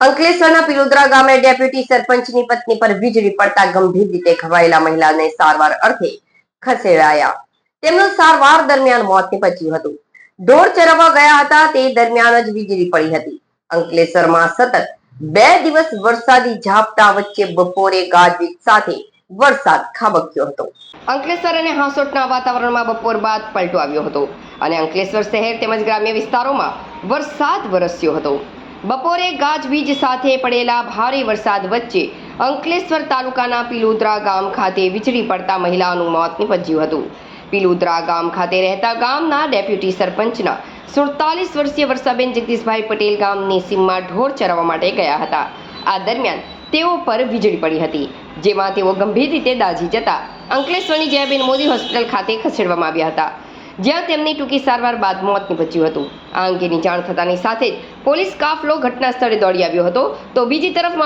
અંકલેશ્વરના પિરોદરા ગામે ડેપ્યુટી સરપંચની પત્ની પર વીજળી પડતા ગંભીર રીતે ઘવાયેલા મહિલાને સારવાર અર્થે ખસેડાયા. તેમનું સારવાર દરમિયાન મોત નિપજ્યું હતું. ઢોર ચરવવા ગયા હતા, તે દરમિયાન જ વીજળી પડી હતી. અંકલેશ્વરમાં સતત બે દિવસ વરસાદી ઝાપટા વચ્ચે બપોરે ગાજવીજ સાથે વરસાદ ખાબક્યો હતો. અંકલેશ્વર અને હાંસોટના વાતાવરણમાં બપોર બાદ પલટો આવ્યો હતો અને અંકલેશ્વર શહેર તેમજ ગ્રામ્ય વિસ્તારોમાં વરસાદ વરસ્યો હતો. બપોરે ગાજવીજ સાથે પડેલા ભારે વરસાદ વચ્ચે અંકલેશ્વર તાલુકાના પિલુદ્રા ગામ ખાતે વીજળી પડતા મહિલાનું મોત નીપજ્યું હતું. પિલુદ્રા ગામ ખાતે રહેતા ગામના ડેપ્યુટી સરપંચના સુડતાલીસ વર્ષીય વર્ષાબેન જગદીશભાઈ પટેલ ગામની સીમમાં ઢોર ચરાવવા માટે ગયા હતા. આ દરમિયાન તેઓ પર વીજળી પડી હતી, જેમાં તેઓ ગંભીર રીતે દાઝી જતા અંકલેશ્વરની જયાબેન મોદી હોસ્પિટલ ખાતે ખસેડવામાં આવ્યા હતા. જ્યાં તેમની ટૂંકી સારવાર બાદ મોત નીપજ્યું હતું. આ અંગેની જાણ થતાની સાથે જ પોલીસ કાફલો ઘટના સ્થળે દોડી આવ્યો હતો. તો બીજી તરફ